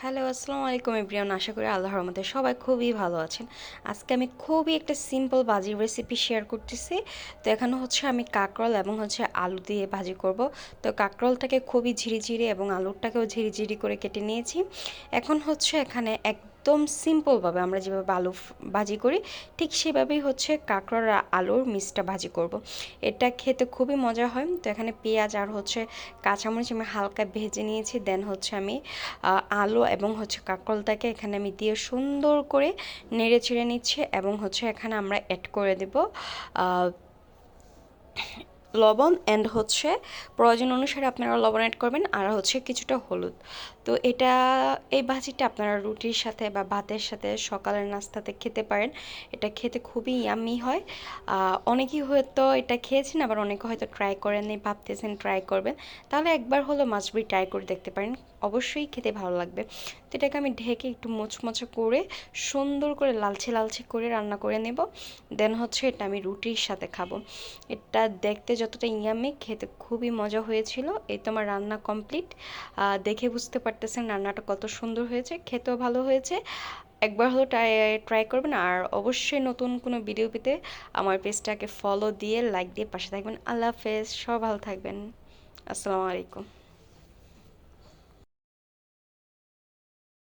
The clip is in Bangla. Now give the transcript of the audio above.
হ্যালো, আসসালামু আলাইকুম এভরিওয়ান। আশা করি আল্লাহর রহমতে সবাই খুবই ভালো আছেন। আজকে আমি খুবই একটা সিম্পল ভাজির রেসিপি শেয়ার করতেছি। তো এখানে হচ্ছে আমি কাকরল এবং হচ্ছে আলু দিয়ে ভাজি করব। তো কাকরলটাকে খুবই ঝিরিঝিরি এবং আলুরটাকেও ঝিরিঝিরি করে কেটে নিয়েছি। এখন হচ্ছে এখানে এক একদম সিম্পলভাবে আমরা যেভাবে আলু ভাজি করি, ঠিক সেভাবেই হচ্ছে কাঁকড়ার আলুর মিক্সটা ভাজি করব। এটা খেতে খুবই মজা হয় তো এখানে পেঁয়াজ আর হচ্ছে কাঁচামরিচ আমি হালকা ভেজে নিয়েছি দেন হচ্ছে আমি আলু এবং হচ্ছে কাঁকরোলটাকে এখানে আমি দিয়ে সুন্দর করে নেড়ে ছেড়ে নিচ্ছি এবং হচ্ছে এখানে আমরা অ্যাড করে দেব লবণ অ্যান্ড হচ্ছে প্রয়োজন অনুসারে আপনারা লবণ অ্যাড করবেন আর হচ্ছে কিছুটা হলুদ। তো এটা, এই ভাজিটা আপনারা রুটির সাথে বা ভাতের সাথে সকালের নাস্তাতে খেতে পারেন। এটা খেতে খুবই ইয়ামি হয়। অনেকেই হয়তো এটা খেয়েছেন, আবার অনেকে হয়তো ট্রাই করেন ভাবতেছেন ট্রাই করবেন। তাহলে একবার হলো মাছবি ট্রাই করে দেখতে পারেন। অবশ্যই খেতে ভালো লাগবে। তো এটাকে আমি ঢেকে একটু মোচমোচে করে সুন্দর করে লালচে লালচে করে রান্না করে নেব। দেন হচ্ছে এটা আমি রুটির সাথে খাব। এটা দেখতে যতটা ইয়ামি খেতে খুবই মজা হয়েছিল। এই তো আমার রান্না কমপ্লিট দেখে বুঝতে পারতেছেন রান্নাটা কত সুন্দর হয়েছে, খেতেও ভালো হয়েছে। একবার হলো ট্রাই ট্রাই করবেন আর অবশ্যই নতুন কোনো ভিডিও পেতে আমার পেজটাকে ফলো দিয়ে লাইক দিয়ে পাশে থাকবেন। আল্লাহ হাফেজ সব ভালো থাকবেন। আসসালামু আলাইকুম।